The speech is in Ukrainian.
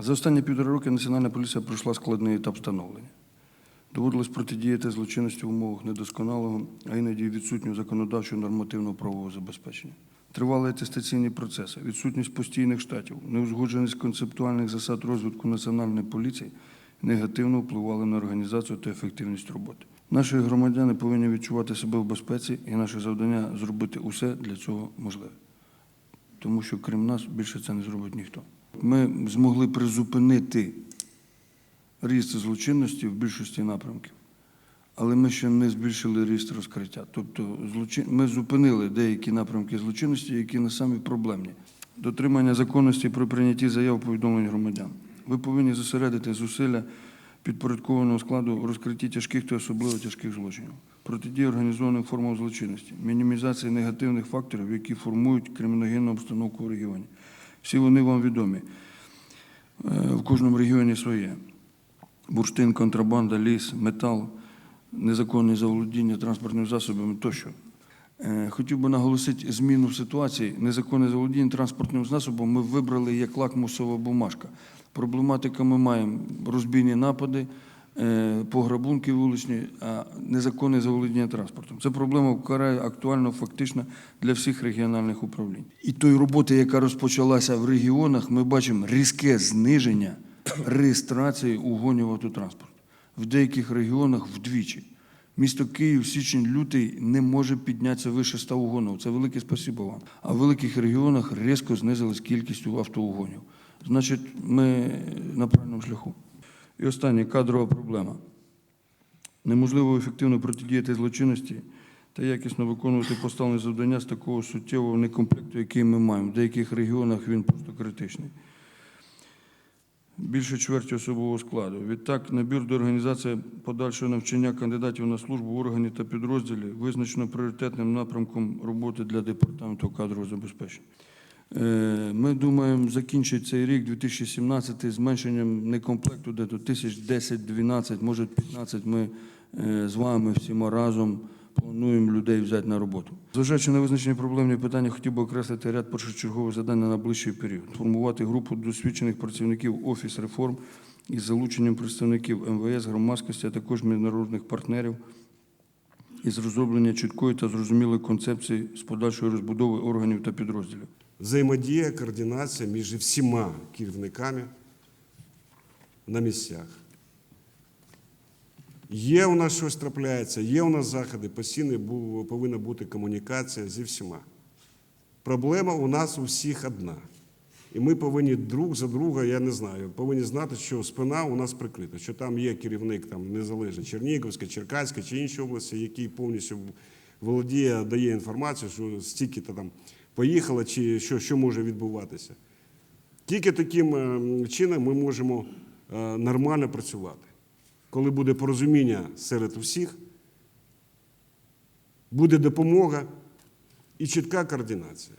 За останні півтора роки Національна поліція пройшла складний етап становлення. Доводилось протидіяти злочинності в умовах недосконалого, а іноді відсутнього законодавчого нормативного правового забезпечення. Тривали атестаційні процеси, відсутність постійних штатів, неузгодженість концептуальних засад розвитку національної поліції негативно впливали на організацію та ефективність роботи. Наші громадяни повинні відчувати себе в безпеці, і наше завдання зробити усе для цього можливе. Тому що крім нас більше це не зробить ніхто. Ми змогли призупинити ріст злочинності в більшості напрямків, але ми ще не збільшили ріст розкриття. Тобто злочин... ми зупинили деякі напрямки злочинності, які не самі проблемні. Дотримання законності при прийнятті заяв повідомлень громадян. Ви повинні зосередити зусилля підпорядкованого складу розкритті тяжких та особливо тяжких злочинів, протидії організованим формам злочинності, мінімізації негативних факторів, які формують криміногенну обстановку в регіоні. Всі вони вам відомі. Е, В кожному регіоні своє. Бурштин, контрабанда, ліс, метал, незаконне заволодіння транспортними засобами тощо. Е, Хотів би наголосити зміну в ситуації. Незаконне заволодіння транспортним засобом ми вибрали як лакмусова бумажка. Проблематика ми маємо розбійні напади, е, пограбунки вуличні, а незаконне заволодіння транспортом. Це проблема вкрай актуальна фактично для всіх регіональних управлінь. І тої роботи, яка розпочалася в регіонах, ми бачимо різке зниження реєстрації угонів автотранспорту. В деяких регіонах вдвічі. Місто Київ, січень, лютий не може піднятися вище 100 угонів. Це велике спасибо вам. А в великих регіонах різко знизилась кількість автоугонів. Значить, ми на правильному шляху. І останнє кадрова проблема. Неможливо ефективно протидіяти злочинності та якісно виконувати поставлені завдання з такого суттєвого некомплекту, який ми маємо. В деяких регіонах він просто критичний. Більше чверті особового складу. Відтак, набір до організації подальшого навчання кандидатів на службу в органі та підрозділі визначено пріоритетним напрямком роботи для департаменту кадрового забезпечення. Е, Ми думаємо закінчити цей рік 2017 зменшенням некомплекту, де то тисяч 10-12, може 15 ми е, з вами всіма разом плануємо людей взяти на роботу. Зважаючи на визначені проблемні питання, хотів би окреслити ряд першочергових завдань на найближчий період. Формувати групу досвідчених працівників Офіс реформ із залученням представників МВС, громадськості, а також міжнародних партнерів із розроблення чіткої та зрозумілої концепції з подальшої розбудови органів та підрозділів. взаємодія, координація між всіма керівниками на місцях. Є у нас щось трапляється, є у нас заходи, постійно повинна бути комунікація зі всіма. Проблема у нас у всіх одна. І ми повинні друг за друга, я не знаю, повинні знати, що спина у нас прикрита, що там є керівник там, незалежно Чернігівська, Черкаська чи інші області, який повністю володіє, дає інформацію, що стільки-то там поїхало, чи що, що може відбуватися. Тільки таким е, чином ми можемо е, нормально працювати. Коли буде порозуміння серед усіх, буде допомога і чітка координація.